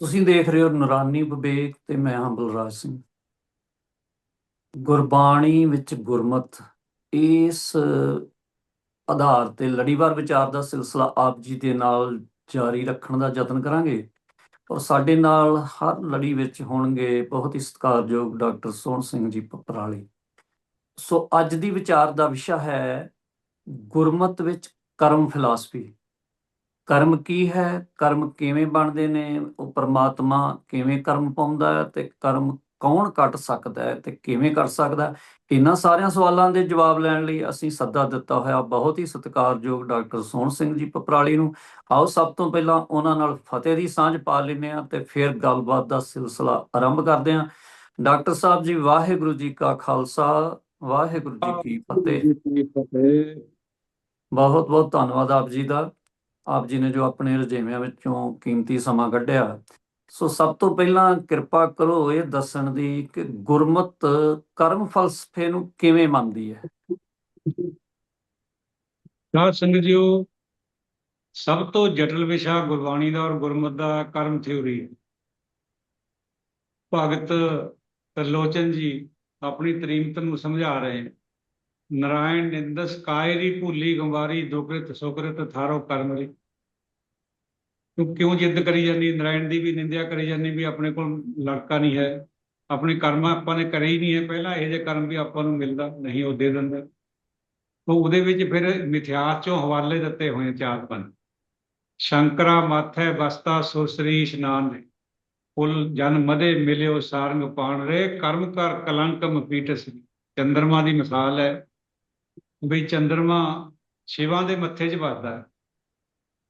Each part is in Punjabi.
ਤੁਸੀਂ ਦੇਖ ਰਹੇ ਹੋ ਨੁਰਾਨੀ ਵਿਵੇਕ ਤੇ ਮੈਂ ਹਾਂ ਬਲਰਾਜ ਸਿੰਘ। ਗੁਰਬਾਣੀ ਵਿੱਚ ਗੁਰਮਤ, ਇਸ ਆਧਾਰ ਤੇ ਲੜੀਵਾਰ ਵਿਚਾਰ ਦਾ ਸਿਲਸਿਲਾ ਆਪ ਜੀ ਦੇ ਨਾਲ ਜਾਰੀ ਰੱਖਣ ਦਾ ਯਤਨ ਕਰਾਂਗੇ ਔਰ ਸਾਡੇ ਨਾਲ ਹਰ ਲੜੀ ਵਿੱਚ ਹੋਣਗੇ ਬਹੁਤ ਹੀ ਸਤਿਕਾਰਯੋਗ ਡਾਕਟਰ ਸੋਹਣ ਸਿੰਘ ਜੀ ਪਪਰਾਲੀ ਸੋ ਅੱਜ ਦੀ ਵਿਚਾਰ ਦਾ ਵਿਸ਼ਾ ਹੈ ਗੁਰਮਤ ਵਿੱਚ ਕਰਮ ਫਿਲਾਸਫੀ ਕਰਮ ਕੀ ਹੈ? ਕਰਮ ਕਿਵੇਂ ਬਣਦੇ ਨੇ? ਉਹ ਪ੍ਰਮਾਤਮਾ ਕਿਵੇਂ ਕਰਮ ਪਾਉਂਦਾ ਹੈ ਤੇ ਕਰਮ ਕੌਣ ਕੱਟ ਸਕਦਾ ਹੈ ਤੇ ਕਿਵੇਂ ਕਰ ਸਕਦਾ? ਇਹਨਾਂ ਸਾਰਿਆਂ ਸਵਾਲਾਂ ਦੇ ਜਵਾਬ ਲੈਣ ਲਈ ਅਸੀਂ ਸੱਦਾ ਦਿੱਤਾ ਹੋਇਆ ਬਹੁਤ ਹੀ ਸਤਿਕਾਰਯੋਗ ਡਾਕਟਰ ਸੋਹਣ ਸਿੰਘ ਜੀ ਪਪਰਾਲੀ ਨੂੰ। ਆਓ ਸਭ ਤੋਂ ਪਹਿਲਾਂ ਉਹਨਾਂ ਨਾਲ ਫਤਿਹ ਦੀ ਸਾਂਝ ਪਾ ਲੈਂਦੇ ਹਾਂ ਤੇ ਫਿਰ ਗੱਲਬਾਤ ਦਾ ਸਿਲਸਿਲਾ ਆਰੰਭ ਕਰਦੇ ਹਾਂ। ਡਾਕਟਰ ਸਾਹਿਬ ਜੀ ਵਾਹਿਗੁਰੂ ਜੀ ਕਾ ਖਾਲਸਾ। ਵਾਹਿਗੁਰੂ ਜੀ ਕੀ ਫਤਿਹ ਜੀ ਕੀ ਫਤਿਹ। ਬਹੁਤ ਬਹੁਤ ਧੰਨਵਾਦ ਆਪ ਜੀ ਦਾ। ਆਪ ਜੀ ਨੇ ਜੋ ਆਪਣੇ ਰੁਝੇਵਿਆਂ ਵਿੱਚੋਂ ਕੀਮਤੀ ਸਮਾਂ ਕੱਢਿਆ। ਸੋ ਸਭ ਤੋਂ ਪਹਿਲਾਂ ਕਿਰਪਾ ਕਰੋ ਇਹ ਦੱਸਣ ਦੀ ਕਿ ਗੁਰਮਤ ਕਰਮ ਫਲਸਫੇ ਨੂੰ ਕਿਵੇਂ ਮੰਨਦੀ ਹੈ? ਸਾਧ ਸੰਗਤ ਜੀਓ ਸਭ ਤੋਂ ਜਟਿਲ ਵਿਸ਼ਾ ਗੁਰਬਾਣੀ ਦਾ ਔਰ ਗੁਰਮਤ ਦਾ ਕਰਮ ਥਿਉਰੀ ਹੈ। ਭਗਤ ਤਰਲੋਚਨ ਜੀ ਆਪਣੀ ਤਰੀਮਤ ਨੂੰ ਸਮਝਾ ਰਹੇ ਨਰਾਇਣ ਨਿੰਦਸ ਕਾਇਰੀ ਭੂਲੀ ਗੰਵਾਰੀ ਦੁਕ੍ਰਿਤ ਸੁਕ੍ਰਿਤ ਥਾਰੋ ਕਰਮ ਰੀ ਤੂੰ ਕਿਉਂ ਜਿੱਦ ਕਰੀ ਜਾਂਦੀ? ਨਰਾਇਣ ਦੀ ਵੀ ਨਿੰਦਿਆ ਕਰੀ ਜਾਂਦੀ ਵੀ ਆਪਣੇ ਕੋਲ ਲੜਕਾ ਨਹੀਂ ਹੈ। ਆਪਣੇ ਕਰਮ ਆਪਾਂ ਨੇ ਕਰੇ ਹੀ ਨਹੀਂ ਹੈ। ਪਹਿਲਾਂ ਇਹ ਜੇ ਕਰਮ ਵੀ ਆਪਾਂ ਨੂੰ ਮਿਲਦਾ, ਨਹੀਂ ਉਹ ਦੇ ਦਿੰਦਾ। ਤਾਂ ਉਹਦੇ ਵਿੱਚ ਫਿਰ ਮਿਥਿਆਸ ਚੋਂ ਹਵਾਲੇ ਦਿੱਤੇ ਹੋਏ ਚਾਰ ਪੰਜ। ਸ਼ੰਕਰਾ ਮਾਥੈ ਬਸਤਾ ਸੁਸਰੀ ਇਸ਼ਨਾਨ ਨੇ ਫੁੱਲ ਜਨ ਮਦੇ ਮਿਲਿਓ ਸਾਰੰਗ ਪਾਣ ਰੇ। ਕਰਮ ਕਰ ਕਲੰਕ ਮਪੀਟਸ ਚੰਦਰਮਾ ਦੀ ਮਿਸਾਲ ਹੈ। ਵੀ ਚੰਦਰਮਾ ਸ਼ਿਵਾ ਦੇ ਮੱਥੇ 'ਚ ਵੱਜਦਾ ਹੈ।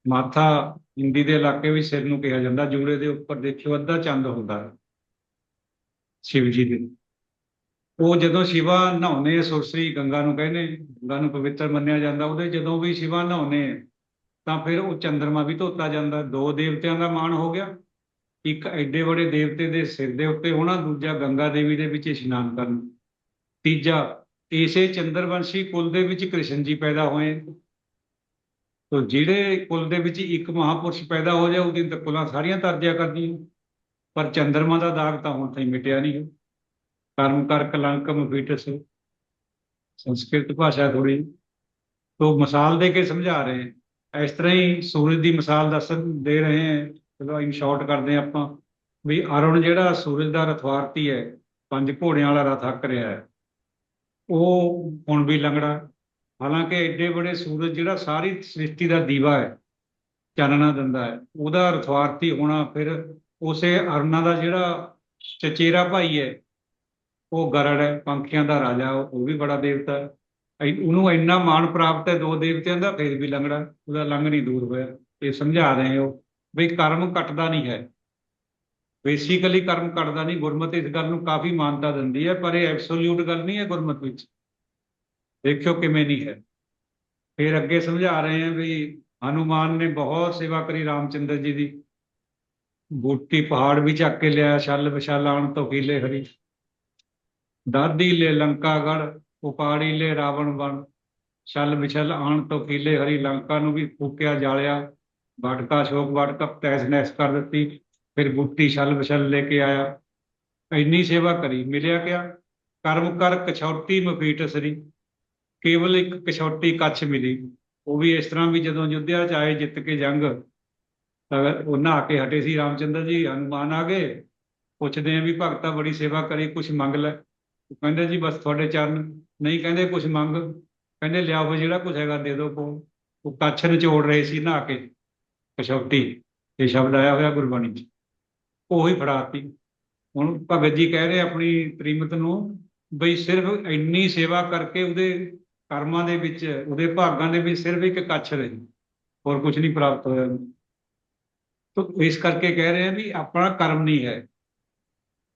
ਮਾਥਾ ਹਿੰਦੀ ਦੇ ਇਲਾਕੇ ਵਿੱਚ ਸਿਰ ਨੂੰ ਕਿਹਾ ਜਾਂਦਾ, ਜੂੜੇ ਦੇ ਉੱਪਰ ਦੇਖਿਓ ਅੱਧਾ ਚੰਦ ਹੁੰਦਾ ਹੈ ਸ਼ਿਵ ਜੀ ਦੇ। ਉਹ ਜਦੋਂ ਸ਼ਿਵਾ ਨਹਾਉਨੇ ਸੁਰਸਰੀ ਗੰਗਾ ਨੂੰ ਕਹਿੰਦੇ, ਗੰਗਾ ਨੂੰ ਪਵਿੱਤਰ ਮੰਨਿਆ ਜਾਂਦਾ, ਉਹਦੇ ਜਦੋਂ ਵੀ ਸ਼ਿਵਾ ਨਹਾਉਨੇ ਤਾਂ ਫਿਰ ਉਹ ਚੰਦਰਮਾ ਵੀ ਧੋਤਾ ਜਾਂਦਾ। ਦੋ ਦੇਵਤਿਆਂ ਦਾ ਮਾਣ ਹੋ ਗਿਆ, ਇੱਕ ਐਡੇ ਵੱਡੇ ਦੇਵਤੇ ਦੇ ਸਿਰ ਦੇ ਉੱਤੇ ਹੋਣਾ, ਦੂਜਾ ਗੰਗਾ ਦੇਵੀ ਦੇ ਵਿੱਚ ਇਸ਼ਨਾਨ ਕਰਨ, ਤੀਜਾ ਇਸੇ ਚੰਦਰਵੰਸ਼ੀ ਕੁਲ ਦੇ ਵਿੱਚ ਕ੍ਰਿਸ਼ਨ ਜੀ ਪੈਦਾ ਹੋਏ। ਤੋ ਜਿਹੜੇ ਕੁਲ ਦੇ ਵਿੱਚ ਇੱਕ ਮਹਾਪੁਰਸ਼ ਪੈਦਾ ਹੋ ਜਾਏ, ਉਹਦੀ ਤਾਂ ਕੁਲਾਂ ਸਾਰੀਆਂ ਤਰਜਿਆ ਕਰਦੀਆਂ। ਪਰ ਚੰਦਰਮਾ ਦਾ ਦਾਗ ਤਾਂ ਹੁਣ ਤਾਈਂ ਮਿਟਿਆ ਨਹੀਂ। ਹੈ ਕਰਮ ਕਰ ਕਲੰਕ ਮਫੀਟਸ ਸੰਸਕ੍ਰਿਤ ਭਾਸ਼ਾ ਥੋੜੀ ਤੋ ਮਿਸਾਲ ਦੇ ਕੇ ਸਮਝਾ ਰਹੇ ਇਸ ਤਰ੍ਹਾਂ ਹੀ ਸੂਰਜ ਦੀ ਮਿਸਾਲ ਦੱਸਣ ਦੇ ਰਹੇ ਹੈ। ਚਲੋ ਇਨ ਸ਼ਾਰਟ ਕਰਦੇ ਹਾਂ ਆਪਾਂ। ਵੀ ਅਰੁਣ ਜਿਹੜਾ ਸੂਰਜ ਦਾ ਰਥਵਾਰਤੀ ਹੈ, ਪੰਜ ਘੋੜਿਆਂ ਵਾਲਾ ਰਥ ਹੱਕ ਰਿਹਾ ਹੈ। ਉਹ ਹੁਣ ਵੀ ਲੰਗੜਾ ਹਾਲਾਂਕਿ ਐਡੇ ਬੜੇ ਸੂਰਜ ਜਿਹੜਾ ਸਾਰੀ ਸ੍ਰਿਸ਼ਟੀ ਦਾ ਦੀਵਾ ਹੈ, ਚਾਨਣਾ ਦਿੰਦਾ ਹੈ, ਉਹਦਾ ਰਥਵਾਰਤੀ ਹੋਣਾ ਫਿਰ ਉਸੇ ਅਰੁਣਾ ਦਾ ਜਿਹੜਾ ਚਚੇਰਾ ਭਾਈ ਹੈ, ਉਹ ਗਰੜ ਹੈ, ਪੰਖੀਆਂ ਦਾ ਰਾਜਾ, ਉਹ ਵੀ ਬੜਾ ਦੇਵਤਾ ਹੈ। ਉਹਨੂੰ ਇੰਨਾ ਮਾਣ ਪ੍ਰਾਪਤ ਹੈ, ਦੋ ਦੇਵਤਿਆਂ ਦਾ, ਫਿਰ ਵੀ ਲੰਗੜਾ ਉਹਦਾ ਲੰਘ ਨਹੀਂ ਦੂਰ ਹੋਇਆ। ਇਹ ਸਮਝਾ ਰਹੇ ਹੋ ਵੀ ਕਰਮ ਕੱਟਦਾ ਨਹੀਂ ਹੈ। ਬੇਸਿਕਲੀ ਕਰਮ ਕਰਦਾ ਨਹੀਂ, ਗੁਰਮਤ ਇਸ ਗੱਲ ਨੂੰ ਕਾਫੀ ਮਾਨਤਾ ਦਿੰਦੀ ਹੈ, ਪਰ ਇਹ ਐਬਸੋਲਿਊਟ ਗੱਲ ਨਹੀਂ ਹੈ ਗੁਰਮਤ ਵਿੱਚ। ਦੇਖਿਓ ਕਿਵੇਂ ਨਹੀਂ ਹੈ। ਫਿਰ ਅੱਗੇ ਸਮਝਾ ਰਹੇ ਹਾਂ ਵੀ ਹਨੂਮਾਨ ਨੇ ਬਹੁਤ ਸੇਵਾ ਕਰੀ ਰਾਮਚੰਦਰ ਜੀ ਦੀ। ਬੂਟੀ ਪਹਾੜ ਵੀ ਚੱਕ ਕੇ ਲਿਆ ਛਲ ਵਿਛਲ ਆਣ ਤੋਂ ਕੀਲੇ ਹਰੀ। ਦਾਦੀ ਲੈ ਲੰਕਾ ਗੜ ਉਪਾੜੀ ਲੈ ਰਾਵਣ ਵਣ। ਛਲ ਵਿਛਲ ਆਣ ਤੋਂ ਕੀਲੇ ਹਰੀ ਲੰਕਾ ਨੂੰ ਵੀ ਫੂਕਿਆ ਜਾਲਿਆ। ਵਾਟਕਾ ਸ਼ੋਕ ਵਾਟਕਾ ਤੈਸ ਨੈਸ ਕਰ ਦਿੱਤੀ। ਫਿਰ ਬੂਟੀ ਛਲ ਬਛਲ ਲੈ ਕੇ ਆਇਆ। ਇੰਨੀ ਸੇਵਾ ਕਰੀ, ਮਿਲਿਆ ਕਿਆ? ਕਰਮ ਕਰ ਕਛੌਟੀ ਮਫੀਟ ਸਰੀ। ਕੇਵਲ ਇੱਕ ਕਛੌਟੀ ਕੱਛ ਮਿਲੀ। ਉਹ ਵੀ ਇਸ ਤਰ੍ਹਾਂ ਵੀ ਜਦੋਂ ਯੁੱਧਿਆ ਚ ਆਏ ਜਿੱਤ ਕੇ ਜੰਗ, ਤਾਂ ਉਹ ਨਹਾ ਕੇ ਹਟੇ ਸੀ ਰਾਮਚੰਦਰ ਜੀ। ਹਨੂਮਾਨ ਆ ਗਏ। ਪੁੱਛਦੇ ਆ ਵੀ ਭਗਤਾ ਬੜੀ ਸੇਵਾ ਕਰੀ, ਕੁਛ ਮੰਗ ਲੈ। ਉਹ ਕਹਿੰਦੇ ਜੀ ਬਸ ਤੁਹਾਡੇ ਚਰਨ। ਨਹੀਂ ਕਹਿੰਦੇ ਕੁਛ ਮੰਗ। ਕਹਿੰਦੇ ਲਿਆਓ ਜਿਹੜਾ ਕੁਛ ਹੈਗਾ ਦੇ ਦਿਓ ਕੋ ਉਹ ਕੱਛ ਨਿਚੋੜ ਰਹੇ ਸੀ ਨਹਾ ਕੇ। ਕਛੌਟੀ। ਇਹ ਸ਼ਬਦ ਆਇਆ ਹੋਇਆ ਗੁਰਬਾਣੀ ਚ। ਉਹੀ ਫੜਾਤੀ। ਹੁਣ ਭਗਤ ਜੀ ਕਹਿ ਰਹੇ ਆਪਣੀ ਪ੍ਰੀਮਤ ਨੂੰ ਬਈ ਸਿਰਫ ਇੰਨੀ ਸੇਵਾ ਕਰਕੇ ਉਹਦੇ ਕਰਮਾਂ ਦੇ ਵਿੱਚ, ਉਹਦੇ ਭਾਗਾਂ ਦੇ ਵਿੱਚ ਸਿਰਫ ਇੱਕ ਕੱਛ ਰਹੀ। ਹੋਰ ਕੁਝ ਨਹੀਂ ਪ੍ਰਾਪਤ ਹੋਇਆ। ਤਾਂ ਇਸ ਕਰਕੇ ਕਹਿ ਰਹੇ ਆ ਵੀ ਆਪਣਾ ਕਰਮ ਨਹੀਂ ਹੈ।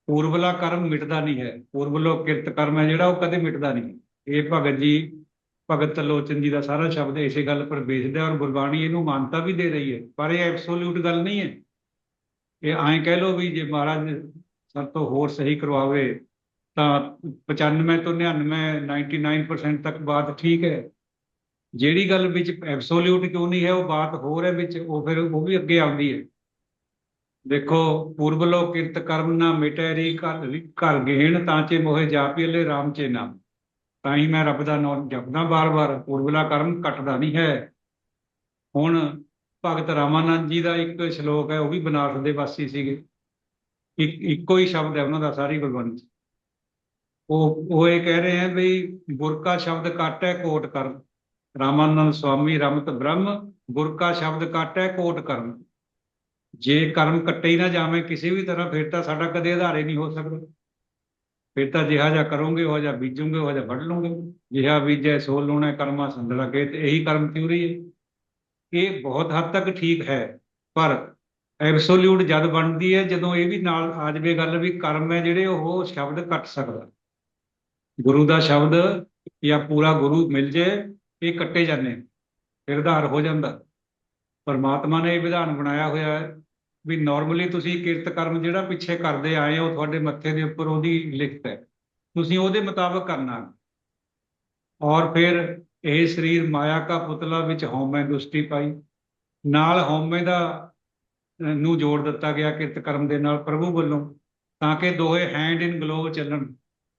ਪੂਰਵਲਾ ਕਰਮ ਮਿਟਦਾ ਨਹੀਂ ਹੈ। ਪੂਰਵਲੋ ਕਿਰਤ ਕਰਮ ਹੈ ਜਿਹੜਾ ਉਹ ਕਦੇ ਮਿਟਦਾ ਨਹੀਂ। ਇਹ ਭਗਤ ਜੀ, ਭਗਤ ਲੋਚਨ ਜੀ ਦਾ ਸਾਰਾ ਸ਼ਬਦ ਇਸੇ ਗੱਲ ਪਰ ਵੇਚਦਾ ਔਰ ਗੁਰਬਾਣੀ ਇਹਨੂੰ ਮਾਨਤਾ ਵੀ ਦੇ ਰਹੀ ਹੈ। ਪਰ ਇਹ ਐਬਸੋਲਿਊਟ ਗੱਲ ਨਹੀਂ ਹੈ। ਇਹ ਐਂ ਕਹਿ ਲਓ ਵੀ ਜੇ ਮਹਾਰਾਜ ਸਭ ਤੋਂ ਹੋਰ ਸਹੀ ਕਰਵਾਵੇ, ਤਾਂ 95 ਤੋਂ 99 99% ਤੱਕ ਬਾਤ ਠੀਕ ਹੈ। ਜਿਹੜੀ ਗੱਲ ਵਿੱਚ ਐਬਸੋਲਿਊਟ ਕਿਉਂ ਨਹੀਂ ਹੈ, ਉਹ ਬਾਤ ਹੋਰ ਹੈ ਵਿੱਚ, ਉਹ ਫਿਰ ਉਹ ਵੀ ਅੱਗੇ ਆਉਂਦੀ ਹੈ। ਦੇਖੋ ਪੂਰਬ ਲੋ ਕਿਰਤ ਕਰਮ ਨਾ ਮਿਟੈ ਰੀ ਘਰ ਘਰ ਗਹਿਣ, ਤਾਂ ਚੇ ਮੋਹਿ ਜਾਪੀਲੇ RAM ਚੇ ਨਾਮ। ਤਾਂ ਹੀ ਮੈਂ ਰੱਬ ਦਾ ਨਾਮ ਜਪਦਾ ਬਾਰ-ਬਾਰ ਪੂਰਬਲਾ ਕਰਮ ਘਟਦਾ ਨਹੀਂ ਹੈ। ਹੁਣ ਭਗਤ ਰਾਮਾਨੰਦ ਜੀ ਦਾ ਇੱਕ ਸ਼ਲੋਕ ਹੈ, ਉਹ ਵੀ ਬਨਾਰਸ ਦੇ ਵਾਸੀ ਸੀਗੇ। ਇੱਕ, ਇੱਕੋ ਹੀ ਸ਼ਬਦ ਹੈ ਉਹਨਾਂ ਦਾ, ਸਾਰੀ ਗੁਰਬਾਣੀ 'ਚ। ਉਹ ਉਹ ਇਹ ਕਹਿ ਰਹੇ ਹੈ ਵੀ ਗੁਰ ਕਾ ਸ਼ਬਦ ਕਾਟੈ ਕੋਟ ਕਰਨ। ਰਾਮਾਨੰਦ ਸਵਾਮੀ ਰਮਤ ਬ੍ਰਹਮ ਗੁਰ ਕਾ ਸ਼ਬਦ ਕਾਟੈ ਕੋਟ ਕਰਨ। ਜੇ ਕਰਮ ਕੱਟੇ ਹੀ ਨਾ ਜਾਵੇ ਕਿਸੇ ਵੀ ਤਰ੍ਹਾਂ, ਫਿਰ ਤਾਂ ਸਾਡਾ ਕਦੇ ਆਧਾਰੇ ਨਹੀਂ ਹੋ ਸਕਦਾ। ਫਿਰ ਤਾਂ ਜਿਹਾ ਜਿਹਾ ਕਰੋਗੇ, ਉਹ ਜਿਹਾ ਬੀਜੋਗੇ, ਉਹ ਜਿਹਾ ਵੱਢ ਲਓਗੇ। ਜਿਹਾ ਬੀਜੈ ਸੋ ਲੂਣਾ ਕਰਮਾ ਸੰਦਲਾ ਕੇ, ਤੇ ਇਹੀ ਕਰਮ ਥਿਊਰੀ ਹੈ। ਇਹ ਬਹੁਤ ਹੱਦ ਤੱਕ ਠੀਕ ਹੈ, ਪਰ ਐਬਸੋਲਿਊਟ ਜਦ ਬਣਦੀ ਹੈ, ਜਦੋਂ ਇਹ ਵੀ ਨਾਲ ਆ ਜਾਵੇ ਗੱਲ ਵੀ ਕਰਮ ਹੈ ਜਿਹੜੇ ਉਹ ਸ਼ਬਦ ਕੱਟ ਸਕਦਾ। ਗੁਰੂ ਦਾ ਸ਼ਬਦ ਜਾਂ ਪੂਰਾ ਗੁਰੂ ਮਿਲ ਜੇ, ਇਹ ਕੱਟੇ ਜਾਂਦੇ, ਫਿਰ ਆਧਾਰ ਹੋ ਜਾਂਦਾ। ਪਰਮਾਤਮਾ ਨੇ ਇਹ ਵਿਧਾਨ ਬਣਾਇਆ ਹੋਇਆ ਹੈ ਵੀ ਨਾਰਮਲੀ ਤੁਸੀਂ ਕਿਰਤ ਕਰਮ ਜਿਹੜਾ ਪਿੱਛੇ ਕਰਦੇ ਆਏ ਹੋ, ਤੁਹਾਡੇ ਮੱਥੇ ਦੇ ਉੱਪਰ ਉਹਦੀ ਲਿਖਤ ਹੈ। ਤੁਸੀਂ ਉਹਦੇ ਮੁਤਾਬਕ ਕਰਨਾ। ਔਰ ਫਿਰ ਇਹ ਸਰੀਰ ਮਾਇਆ ਕਾ ਪੁਤਲਾ ਵਿੱਚ ਹਉਮੈ ਦੁਸ਼ਟੀ ਪਾਈ। ਨਾਲ ਹਉਮੈ ਦਾ ਨੂੰ ਜੋੜ ਦਿੱਤਾ ਗਿਆ ਕਿਰਤ ਕਰਮ ਦੇ ਨਾਲ ਪ੍ਰਭੂ ਵੱਲੋਂ, ਤਾਂ ਕਿ ਦੋਹੇ ਹੈਂਡ ਇਨ ਗਲੋਵ ਚੱਲਣ।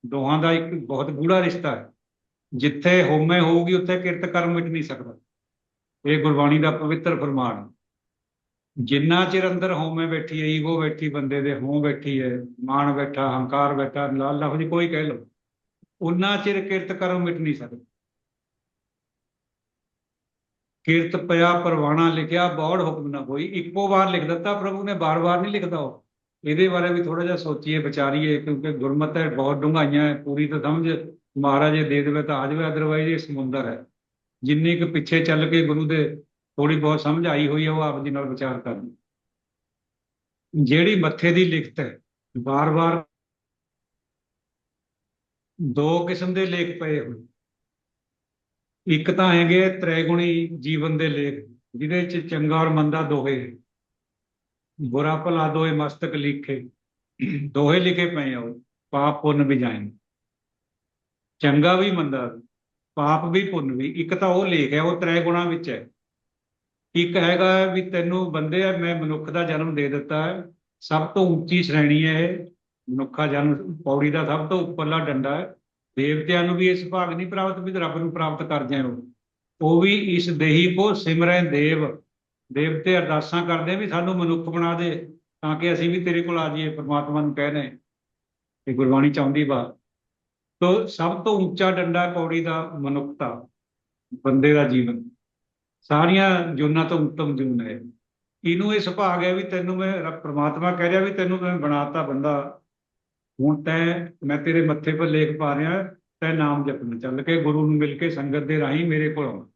ਦੋਹਾਂ ਦਾ ਇੱਕ ਬਹੁਤ ਗੂੜਾ ਰਿਸ਼ਤਾ ਹੈ। ਜਿੱਥੇ ਹਉਮੈ ਹੋਊਗੀ, ਉੱਥੇ ਕਿਰਤ ਕਰਮ ਮਿਟ ਨਹੀਂ ਸਕਦਾ। ਇਹ ਗੁਰਬਾਣੀ ਦਾ ਪਵਿੱਤਰ ਫਰਮਾਨ ਜਿੰਨਾ ਚਿਰ ਅੰਦਰ ਹਉਮੈ ਬੈਠੀ ਹੈ, ਈਗੋ ਬੈਠੀ, ਬੰਦੇ ਦੇ ਹੋਂ ਬੈਠੀ ਹੈ, ਮਾਣ ਬੈਠਾ, ਹੰਕਾਰ ਬੈਠਾ ਲਾਲ ਲਫ਼ਜ਼ ਕੋਈ ਕਹਿ ਲਓ, ਉਨਾ ਚਿਰ ਕਿਰਤ ਕਰਮ ਮਿਟ ਨਹੀਂ ਸਕਦਾ। ਕਿਰਤ ਪਿਆ ਪਰਵਾਣਾ ਲਿਖਿਆ, ਬੌੜ ਹੁਕਮ ਨਾ ਕੋਈ ਇੱਕੋ ਵਾਰ ਲਿਖ ਦਿੱਤਾ, ਪ੍ਰਭੂ ਨੇ ਬਾਰ-ਬਾਰ ਨਹੀਂ ਲਿਖਦਾ ਉਹ। ਇਹਦੇ ਬਾਰੇ ਵੀ ਥੋੜਾ ਜਿਹਾ ਸੋਚੀਏ, ਵਿਚਾਰੀਏ, ਕਿਉਂਕਿ ਗੁਰਮਤਿ ਹੈ, ਬਹੁਤ ਡੂੰਘਾਈਆਂ ਹੈ, ਪੂਰੀ ਤਾਂ ਸਮਝ। ਮਹਾਰਾਜ ਜੇ ਦੇ ਦੇਵੇ ਤਾਂ ਆ ਜਾਵੇ ਅਦਰਵਾਈਜ਼ ਇਹ ਸਮੁੰਦਰ ਹੈ। ਜਿੰਨੀ ਕੁ ਪਿੱਛੇ ਚੱਲ ਕੇ ਗੁਰੂ ਦੇ ਥੋੜੀ ਬਹੁਤ ਸਮਝ ਆਈ ਹੋਈ ਹੈ, ਉਹ ਆਪ ਜੀ ਨਾਲ ਵਿਚਾਰ ਕਰਨੀ ਜਿਹੜੀ ਮੱਥੇ ਦੀ ਲਿਖਤ ਹੈ, ਬਾਰ-ਬਾਰ ਦੋ ਕਿਸਮ ਦੇ ਲੇਖ ਪਏ ਹੋਏ। ਇੱਕ ਤਾਂ ਹੈਗੇ ਤ੍ਰੈਗੁਣੀ ਜੀਵਨ ਦੇ ਲੇਖ, ਜਿਹਦੇ ਚ ਚੰਗਾ ਔਰ ਮੰਦਾ ਦੋਹੇ ਬੁਰਾ ਭਲਾ ਦੋਹੇ ਮਸਤਕ ਲਿਖੇ, ਦੋਹੇ ਲਿਖੇ ਪਏ ਆ ਉਹ, ਪਾਪ ਪੁੰਨ ਵੀ ਜਾਣ। ਚੰਗਾ ਵੀ ਮੰਦਾ, ਪਾਪ ਵੀ ਪੁੰਨ ਵੀ, ਇੱਕ ਤਾਂ ਉਹ ਲੇਖ ਹੈ, ਉਹ ਤ੍ਰੈ ਗੁਣਾ ਵਿੱਚ ਹੈ। ਇੱਕ ਹੈਗਾ ਵੀ ਤੈਨੂੰ ਬੰਦੇ ਆ, ਮੈਂ ਮਨੁੱਖ ਦਾ ਜਨਮ ਦੇ ਦਿੱਤਾ ਹੈ, ਸਭ ਤੋਂ ਉੱਚੀ ਸ਼੍ਰੇਣੀ ਹੈ ਇਹ। ਮਨੁੱਖਾ ਜਨਮ, ਪੌੜੀ ਦਾ ਸਭ ਤੋਂ ਉੱਪਰਲਾ ਡੰਡਾ ਹੈ। ਦੇਵਤਿਆਂ ਨੂੰ ਵੀ ਇਸ ਭਾਗ ਨਹੀਂ ਪ੍ਰਾਪਤ, ਵੀ ਰੱਬ ਨੂੰ ਪ੍ਰਾਪਤ ਕਰ ਜਾਏ ਉਹ। ਵੀ ਇਸ ਦੇਹੀ ਕੋ ਸਿਮਰੈ ਦੇਵ। ਦੇਵਤੇ ਅਰਦਾਸਾਂ ਕਰਦੇ ਵੀ ਸਾਨੂੰ ਮਨੁੱਖ ਬਣਾ ਦੇ, ਤਾਂ ਕਿ ਅਸੀਂ ਵੀ ਤੇਰੇ ਕੋਲ ਆ ਜਾਈਏ, ਪ੍ਰਮਾਤਮਾ ਨੂੰ ਕਹਿੰਦੇ ਇਹ ਗੁਰਬਾਣੀ ਚਾਹੁੰਦੀ ਬਾ ਤੋ ਸਭ ਤੋਂ ਉੱਚਾ ਡੰਡਾ ਕੌੜੀ ਦਾ ਮਨੁੱਖਤਾ, ਬੰਦੇ ਦਾ ਜੀਵਨ। ਸਾਰੀਆਂ ਜੂਨਾਂ ਤੋਂ ਉੱਤਮ ਜੂਨ ਹੈ। ਇਹਨੂੰ ਇਹ ਸੁਭਾਗ ਹੈ ਵੀ ਤੈਨੂੰ ਮੈਂ ਰੱਬ ਪ੍ਰਮਾਤਮਾ ਕਹਿ ਰਿਹਾ ਵੀ ਤੈਨੂੰ ਮੈਂ ਬਣਾਤਾ ਬੰਦਾ। ਹੁਣ ਤੈ ਮੈਂ ਤੇਰੇ ਮੱਥੇ 'ਤੇ ਲੇਖ ਪਾ ਰਿਹਾ, ਤੈ ਨਾਮ ਜਪਣ। ਚੱਲ ਕੇ ਗੁਰੂ ਨੂੰ ਮਿਲ ਕੇ ਸੰਗਤ ਦੇ ਰਾਹੀਂ ਮੇਰੇ ਕੋਲ ਆਉਣਾ।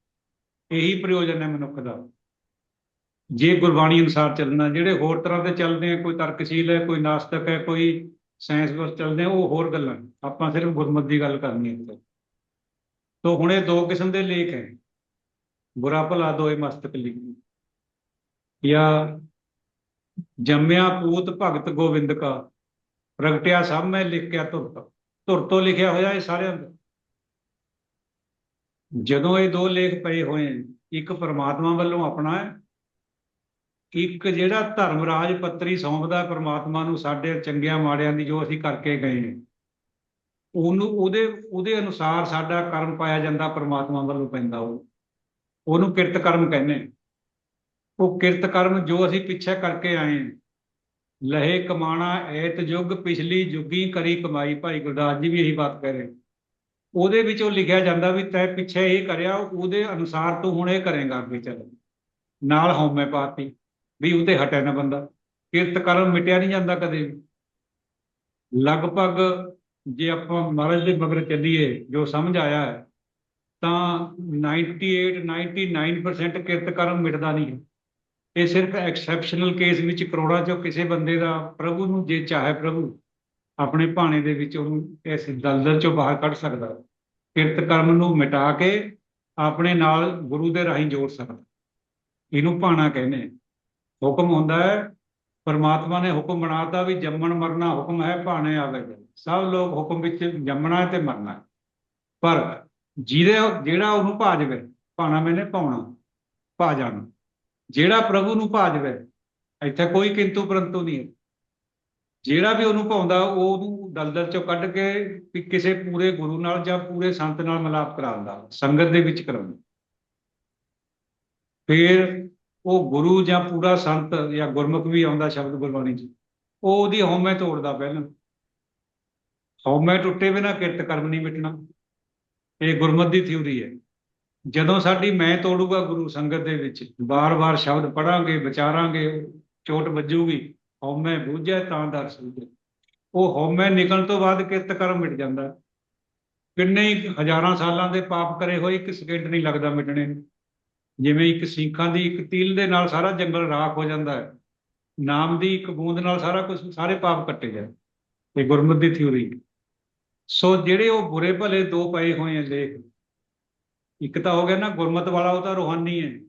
ਇਹੀ ਪ੍ਰਯੋਜਨ ਹੈ ਮਨੁੱਖ ਦਾ। ਜੇ ਗੁਰਬਾਣੀ ਅਨੁਸਾਰ ਚੱਲਣਾ, ਜਿਹੜੇ ਹੋਰ ਤਰ੍ਹਾਂ ਦੇ ਚੱਲਦੇ ਆ, ਕੋਈ ਤਰਕਸ਼ੀਲ ਹੈ, ਕੋਈ ਨਾਸਤਕ ਹੈ, ਕੋਈ ਸਾਇੰਸ ਬਸ ਚੱਲਦੇ ਆ, ਉਹ ਹੋਰ ਗੱਲਾਂ ਨੇ। ਆਪਾਂ ਸਿਰਫ ਗੁਰਮਤਿ ਦੀ ਗੱਲ ਕਰਨੀ ਹੈ ਤੋ ਹੁਣ ਇਹ ਦੋ ਕਿਸਮ ਦੇ ਲੇਖ ਹੈ। ਬੁਰਾ ਭਲਾ ਦੋਏ ਮਸਤਕ ਲਿਖੀ। ਜਾਂ ਜੰਮਿਆ ਪੂਤ ਭਗਤ ਗੋਬਿੰਦ ਕਾ। ਪ੍ਰਗਟਿਆ ਸਭ ਮੈਂ ਲਿਖਿਆ ਧੁਰ ਧੁਰ ਤੋਂ ਲਿਖਿਆ ਹੋਇਆ ਇਹ ਸਾਰਿਆਂ ਦਾ ਜਦੋਂ ਇਹ ਦੋ ਲੇਖ ਪਏ ਹੋਏ ਇੱਕ ਪਰਮਾਤਮਾ ਵੱਲੋਂ ਆਪਣਾ ਹੈ, ਇੱਕ ਜਿਹੜਾ ਧਰਮ ਰਾਜ ਪੱਤਰੀ ਸੌਂਪਦਾ ਪਰਮਾਤਮਾ ਨੂੰ ਸਾਡੇ ਚੰਗਿਆਂ ਮਾੜਿਆਂ ਦੀ ਜੋ ਅਸੀਂ ਕਰਕੇ ਗਏ ਨੇ ਉਹਨੂੰ, ਉਹਦੇ ਉਹਦੇ ਅਨੁਸਾਰ ਸਾਡਾ ਕਰਮ ਪਾਇਆ ਜਾਂਦਾ, ਪਰਮਾਤਮਾ ਵੱਲੋਂ ਪੈਂਦਾ ਉਹ। ਉਹਨੂੰ ਕਿਰਤ ਕਰਮ ਕਹਿੰਦੇ ਉਹ ਕਿਰਤ ਕਰਮ ਜੋ ਅਸੀਂ ਪਿੱਛੇ ਕਰਕੇ ਆਏ ਲਹੇ ਕਮਾਣਾ, ਐਤ ਯੁੱਗ ਪਿਛਲੀ ਯੁੱਗੀ ਕਰੀ ਕਮਾਈ। ਭਾਈ ਗੁਰਦਾਸ ਜੀ ਵੀ ਇਹੀ ਬਾਤ ਕਹਿ ਰਹੇ। ਉਹਦੇ ਵਿੱਚ ਉਹ ਲਿਖਿਆ ਜਾਂਦਾ ਵੀ ਤੈ ਪਿੱਛੇ ਇਹ ਕਰਿਆ, ਉਹਦੇ ਅਨੁਸਾਰ ਤੂੰ ਹੁਣ ਇਹ ਕਰੇਗਾ ਅੱਗੇ ਚੱਲ। ਨਾਲ ਹਉਮੈ ਪਾਤੀ ਵੀ ਉਹਤੇ ਹਟਿਆ ਨਾ ਬੰਦਾ। ਕਿਰਤ ਕਰਮ ਮਿਟਿਆ ਨਹੀਂ ਜਾਂਦਾ ਕਦੇ ਵੀ। ਲਗਭਗ ਜੇ ਆਪਾਂ ਮਹਾਰਾਜ ਦੇ ਮਗਰ ਚੱਲੀਏ, ਜੋ ਸਮਝ ਆਇਆ ਹੈ, ਤਾਂ 98 99% ਕਿਰਤ ਕਰਮ ਮਿਟਦਾ ਨਹੀਂ ਹੈ। ਇਹ ਸਿਰਫ ਐਕਸੈਪਸ਼ਨਲ ਕੇਸ ਵਿੱਚ ਕਰੋੜਾਂ ਚੋਂ ਕਿਸੇ ਬੰਦੇ ਦਾ ਪ੍ਰਭੂ ਨੂੰ, ਜੇ ਚਾਹੇ ਪ੍ਰਭੂ ਆਪਣੇ ਭਾਣੇ ਦੇ ਵਿੱਚ ਉਹਨੂੰ ਇਸ ਦਲਦਲ ਚੋਂ ਬਾਹਰ ਕੱਢ ਸਕਦਾ, ਕਿਰਤ ਕਰਮ ਨੂੰ ਮਿਟਾ ਕੇ ਆਪਣੇ ਨਾਲ ਗੁਰੂ ਦੇ ਰਾਹੀਂ ਜੋੜ ਸਕਦਾ। ਇਹਨੂੰ ਭਾਣਾ ਕਹਿੰਦੇ ਹੁਕਮ ਹੁੰਦਾ ਹੈ, ਪਰਮਾਤਮਾ ਨੇ ਹੁਕਮ ਬਣਾਤਾ ਵੀ ਜੰਮਣ ਮਰਨਾ ਹੁਕਮ ਹੈ, ਭਾਣੇ ਆਵੇ। ਸਭ ਲੋਕ ਹੁਕਮ ਵਿੱਚ ਜੰਮਣਾ ਹੈ ਤੇ ਮਰਨਾ ਪਰ ਜਿਹਦੇ ਜਿਹੜਾ ਉਹਨੂੰ ਭਾਜਵੇ, ਭਾਣਾ ਮੈਨੇ ਪਾਉਣਾ ਭਾ ਜਾਣਾ। ਜਿਹੜਾ ਪ੍ਰਭੂ ਨੂੰ ਭਾਜਵੇ ਇੱਥੇ ਕੋਈ ਕਿੰਤੂ ਪਰੰਤੂ ਨਹੀਂ ਹੈ। ਜਿਹੜਾ ਵੀ ਉਹਨੂੰ ਭਾਉਂਦਾ ਉਹ ਉਹਨੂੰ ਦਲਦਲ ਚੋਂ ਕੱਢ ਕੇ ਕਿਸੇ ਪੂਰੇ ਗੁਰੂ ਨਾਲ ਜਾਂ ਪੂਰੇ ਸੰਤ ਨਾਲ ਮਿਲਾਪ ਕਰਾਉਂਦਾ ਸੰਗਤ ਦੇ ਵਿੱਚ ਕਰਾਉਂਦਾ ਫਿਰ ਉਹ ਗੁਰੂ ਜਾਂ ਪੂਰਾ ਸੰਤ ਜਾਂ ਗੁਰਮੁਖ ਵੀ ਆਉਂਦਾ ਸ਼ਬਦ ਗੁਰਬਾਣੀ 'ਚ, ਉਹ ਉਹਦੀ ਹਉਮੈ ਤੋੜਦਾ ਪਹਿਲਾਂ। ਹਉਮੈ ਟੁੱਟੇ ਬਿਨਾ ਕਿਰਤ ਕਰਮ ਨਹੀਂ ਮਿਟਣਾ। ਇਹ ਗੁਰਮਤ ਦੀ ਥਿਉਰੀ ਹੈ। ਜਦੋਂ ਸਾਡੀ ਮੈਂ ਤੋੜੂਗਾ ਗੁਰੂ ਸੰਗਤ ਦੇ ਵਿੱਚ ਬਾਰ-ਬਾਰ ਸ਼ਬਦ ਪੜਾਂਗੇ, ਵਿਚਾਰਾਂਗੇ, ਚੋਟ ਵੱਜੂਗੀ, ਹਉਮੈ ਬੂਝੈ ਤਾਂ ਦਰ ਸੁਝੈ। ਉਹ ਹਉਮੈ ਨਿਕਲਣ ਤੋਂ ਬਾਅਦ ਕਿਰਤ ਕਰਮ ਮਿਟ ਜਾਂਦਾ। ਕਿੰਨੇ ਹੀ ਹਜ਼ਾਰਾਂ ਸਾਲਾਂ ਦੇ ਪਾਪ ਕਰੇ ਹੋਏ, ਇੱਕ ਸਕਿੰਟ ਨਹੀਂ ਲੱਗਦਾ ਮਿਟਣੇ ਨੂੰ। ਜਿਵੇਂ ਇੱਕ ਸੀਖਾਂ ਦੀ ਇੱਕ ਤਿਲ ਦੇ ਨਾਲ ਸਾਰਾ ਜੰਗਲ ਰਾਖ ਹੋ ਜਾਂਦਾ ਹੈ। ਨਾਮ ਦੀ ਇੱਕ ਬੂੰਦ ਨਾਲ ਸਾਰਾ ਕੁਝ ਸਾਰੇ ਪਾਪ ਕੱਟੇ ਜਾਂਦੇ ਇਹ ਗੁਰਮਤਿ ਦੀ ਥਿਉਰੀ ਸੋ ਜਿਹੜੇ ਉਹ ਬੁਰੇ ਭਲੇ ਦੋ ਪਏ ਹੋਏ ਆ ਲੇਖ ਇੱਕ ਤਾਂ ਹੋ ਗਿਆ ਨਾ, ਗੁਰਮਤ ਵਾਲਾ ਉਹ ਤਾਂ ਰੂਹਾਨੀ ਹੈ।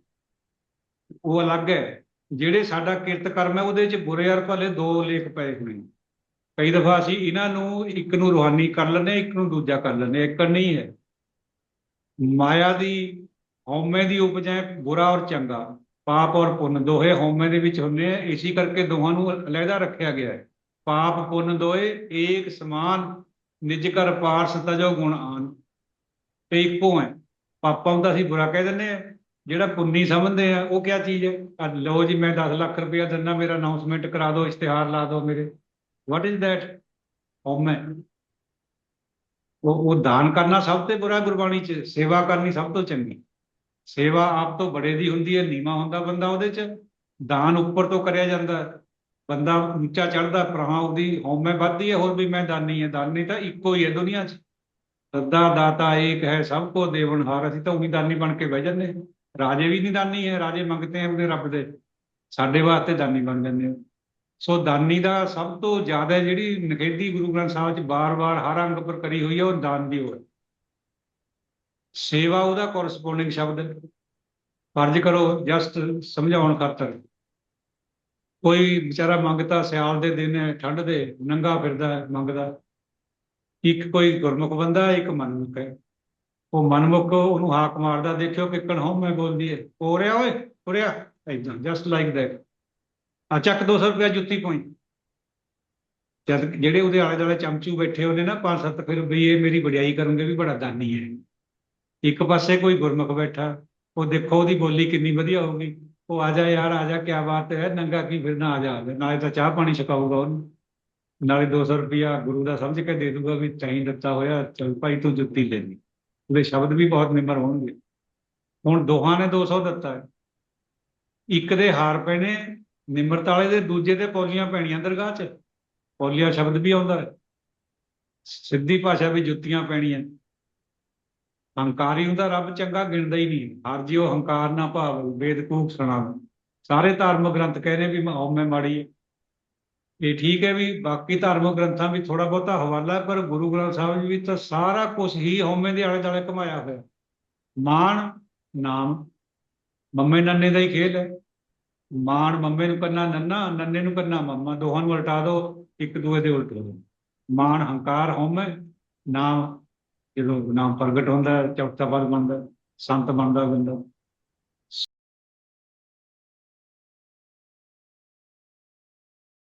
ਉਹ ਅਲੱਗ ਹੈ। ਜਿਹੜੇ ਸਾਡਾ ਕਿਰਤ ਕਰਮ ਹੈ, ਉਹਦੇ ਵਿੱਚ ਬੁਰੇ ਔਰ ਭਲੇ ਦੋ ਲੇਖ ਪਏ ਹੋਏ ਕਈ ਦਫਾ ਅਸੀਂ ਇਹਨਾਂ ਨੂੰ ਇੱਕ ਨੂੰ ਰੂਹਾਨੀ ਕਰ ਲੈਂਦੇ ਇੱਕ ਨੂੰ ਦੂਜਾ ਕਰ ਲੈਂਦੇ ਇੱਕ ਨਹੀਂ ਹੈ। ਮਾਇਆ ਦੀ, ਹਉਮੈ ਦੀ ਉਪਜ ਹੈ ਬੁਰਾ ਔਰ ਚੰਗਾ, ਪਾਪ ਔਰ ਪੁੰਨ ਦੋਹੇ ਹਉਮੈ ਦੇ ਵਿੱਚ ਹੁੰਦੇ ਆ। ਇਸੇ ਕਰਕੇ ਦੋਹਾਂ ਨੂੰ ਅਲੱਗਾ ਰੱਖਿਆ ਗਿਆ ਹੈ। ਪਾਪ, ਪੁੰਨ ਦੋਏ ਏਕ ਸਮਾਨ, ਨਿਜ ਕਰ ਪਾਰਸ ਤਜੋ ਗੁਣ ਆਨ। ਤੇ ਇੱਕੋ ਹੈ। ਪਾਪਾਂ ਹੁੰਦਾ ਤਾਂ ਅਸੀਂ ਬੁਰਾ ਕਹਿ ਦਿੰਦੇ ਆ ਜਿਹੜਾ ਪੁੰਨੀ ਸਮਝਦੇ ਆ, ਉਹ ਕਿਆ ਚੀਜ਼ ਹੈ? ਲਓ ਜੀ, ਮੈਂ 10 ਲੱਖ ਰੁਪਇਆ ਦਿੰਦਾ, ਮੇਰਾ ਅਨਾਉਂਸਮੈਂਟ ਕਰਾ ਦਿਓ, ਇਸ਼ਤਿਹਾਰ ਲਾ ਦਿਓ ਮੇਰੇ। ਵਾਟ ਇਜ਼ ਦੈਟ ਹਉਮੈ ਉਹ ਉਹ ਦਾਨ ਕਰਨਾ ਸਭ ਤੋਂ ਬੁਰਾ ਗੁਰਬਾਣੀ ਚ, ਸੇਵਾ ਕਰਨੀ ਸਭ ਤੋਂ ਚੰਗੀ। ਸੇਵਾ ਆਪ ਤੋਂ ਬੜੇ ਦੀ ਹੁੰਦੀ ਹੈ, ਨੀਵਾ ਹੁੰਦਾ ਬੰਦਾ ਉਹਦੇ ਚ। ਦਾਨ ਉੱਪਰ ਤੋਂ ਕਰਿਆ ਜਾਂਦਾ ਬੰਦਾ ਉੱਚਾ ਚੜਦਾ ਪਰਾਂ ਉਹਦੀ ਹਉਮੈ ਵੱਧਦੀ ਹੈ, ਹੋਰ ਵੀ ਮੈਂ ਦਾਨੀ ਹੈ। ਦਾਨੀ ਤਾਂ ਇੱਕੋ ਹੀ ਹੈ ਦੁਨੀਆ 'ਚ। ਸੱਦਾ ਦਾਤਾ ਏਕ ਹੈ ਸਭ ਕੋ ਦੇਵਨਹਾਰ ਅਸੀਂ ਤਾਂ ਉਹੀ ਦਾਨੀ ਬਣ ਕੇ ਬਹਿ ਜਾਂਦੇ ਰਾਜੇ ਵੀ ਨਹੀਂ ਦਾਨੀ ਹੈ, ਰਾਜੇ ਮੰਗਤੇ ਹੈ ਉਹਦੇ ਰੱਬ ਦੇ। ਸਾਡੇ ਵਾਸਤੇ ਦਾਨੀ ਬਣ ਜਾਂਦੇ ਸੋ ਦਾਨੀ ਦਾ ਸਭ ਤੋਂ ਜ਼ਿਆਦਾ ਜਿਹੜੀ ਨਿਖੇਧੀ ਗੁਰੂ ਗ੍ਰੰਥ ਸਾਹਿਬ 'ਚ ਬਾਰ-ਬਾਰ ਹਰ ਅੰਗ ਪਰ ਕਰੀ ਹੋਈ ਹੈ, ਉਹ ਦਾਨ ਦੀ ਹੋਏ ਸੇਵਾ ਉਹਦਾ ਕੋਰਸਪੋਂਡਿੰਗ ਸ਼ਬਦ ਹੈ। ਫਰਜ਼ ਕਰੋ ਜਸਟ ਸਮਝਾਉਣ ਖਾਤਰ। ਕੋਈ ਵਿਚਾਰਾ ਮੰਗਤਾ ਸਿਆਲ ਦੇ ਦਿਨ ਠੰਡ ਦੇ, ਨੰਗਾ ਫਿਰਦਾ ਮੰਗਦਾ। ਇੱਕ ਕੋਈ ਗੁਰਮੁਖ ਬੰਦਾ, ਇੱਕ ਮਨਮੁਖ ਹੈ। ਉਹ ਮਨਮੁਖ ਉਹਨੂੰ ਹਾਕ ਮਾਰਦਾ, ਦੇਖਿਓ ਕਿੱਕਣ ਹੋ ਮੈਂ ਬੋਲਦੀ ਹੈ ਹੋ ਰਿਹਾ ਓਏ, ਹੋ ਰਿਹਾ। ਏਦਾਂ ਜਸਟ ਲਾਈਕ ਦੈਟ ਆ ਚੱਕ 200 ਰੁਪਇਆ ਜੁੱਤੀ ਪਾਈ। ਜਦ ਜਿਹੜੇ ਉਹਦੇ ਆਲੇ ਦੁਆਲੇ ਚਮਚੂ ਬੈਠੇ ਉਹਨੇ ਨਾ, ਪੰਜ ਸੱਤ, ਫਿਰ ਵੀ ਇਹ ਮੇਰੀ ਵਡਿਆਈ ਕਰਨਗੇ ਵੀ ਬੜਾ ਦਾਨੀ ਹੈ। ਇੱਕ ਪਾਸੇ ਕੋਈ ਗੁਰਮੁਖ ਬੈਠਾ, ਉਹ ਦੇਖੋ ਉਹਦੀ ਬੋਲੀ ਕਿੰਨੀ ਵਧੀਆ ਹੋਊਗੀ। ਉਹ ਆ ਜਾ ਯਾਰ, ਆ ਜਾ ਕੀ ਬਾਤ ਹੈ, ਨੰਗਾ ਕੀ ਫਿਰਨਾ ਆ ਆ ਜਾ। ਨਾਲੇ ਤਾਂ ਚਾਹ ਪਾਣੀ ਛਕਾਊਗਾ ਉਹਨੂੰ। ਨਾਲੇ 200 ਰੁਪਿਆ ਗੁਰੂ ਦਾ ਸਮਝ ਕੇ ਦੇ ਦੂਗਾ ਵੀ ਚਾਹੀ ਦਿੱਤਾ ਹੋਇਆ, ਚਲ ਭਾਈ ਤੂੰ ਜੁੱਤੀ ਲੈ ਲਈ। ਉਹਦੇ ਸ਼ਬਦ ਵੀ ਬਹੁਤ ਨਿਮਰ ਹੋਣਗੇ। ਹੁਣ ਦੋਹਾਂ ਨੇ 200 ਦਿੱਤਾ। ਹੈ ਇੱਕ ਦੇ ਹਾਰ ਪੈਣੇ, ਨਿਮਰਤਾ ਵਾਲੇ ਦੇ, ਦੂਜੇ ਤੇ ਪੌਲੀਆਂ ਪੈਣੀਆਂ ਦਰਗਾਹ 'ਚ। ਪੌਲੀਆ ਸ਼ਬਦ ਵੀ ਆਉਂਦਾ ਹੈ। ਸਿੱਧੀ ਭਾਸ਼ਾ ਵਿੱਚ ਜੁੱਤੀਆਂ ਪੈਣੀਆਂ। ਹੰਕਾਰੀ ਹੁੰਦਾ, ਰੱਬ ਚੰਗਾ ਗਿਣਦਾ ਹੀ ਨਹੀਂ। ਹਰ ਜਿਉ ਹੰਕਾਰ ਨਾ ਭਾਵ, ਵੇਦ ਕੂਕ ਸੁਣਾਵੇ ਸਾਰੇ ਧਾਰਮਿਕ ਗ੍ਰੰਥ ਕਹਿ ਰਹੇ ਵੀ ਮੈਂ ਮਾੜੀ ਹੈ ਇਹ ਠੀਕ ਹੈ ਵੀ ਬਾਕੀ ਧਾਰਮਿਕ ਗ੍ਰੰਥਾਂ ਵੀ ਥੋੜਾ ਬਹੁਤਾ ਹਵਾਲਾ ਪਰ ਗੁਰੂ ਗ੍ਰੰਥ ਸਾਹਿਬ ਜੀ ਵੀ ਤਾਂ ਸਾਰਾ ਕੁਝ ਹੀ ਹਉਮੈ ਦੇ ਆਲੇ ਦੁਆਲੇ ਘੁਮਾਇਆ ਹੋਇਆ। ਮਾਣ ਨਾਮ। ਮੰਮੇ ਨੰਨੇ ਦਾ ਹੀ ਖੇਲ ਹੈ। ਮਾਣ ਮੰਮੇ ਨੂੰ ਕਰਨਾ ਨੰਨਾ ਨੰਨੇ ਨੂੰ ਕਰਨਾ ਮੰਮਾ। ਦੋਹਾਂ ਨੂੰ ਉਲਟਾ ਦਿਓ ਇੱਕ ਦੂਏ ਦੇ ਉਲਟ ਹੋ ਮਾਣ ਹੰਕਾਰ ਹਉਮੈ। ਨਾਮ ਜਦੋਂ ਨਾਮ ਪ੍ਰਗਟ ਹੁੰਦਾ ਹੈ, ਚੌਥਾ ਪਦ ਬਣਦਾ ਸੰਤ ਬਣਦਾ ਬੰਦਾ।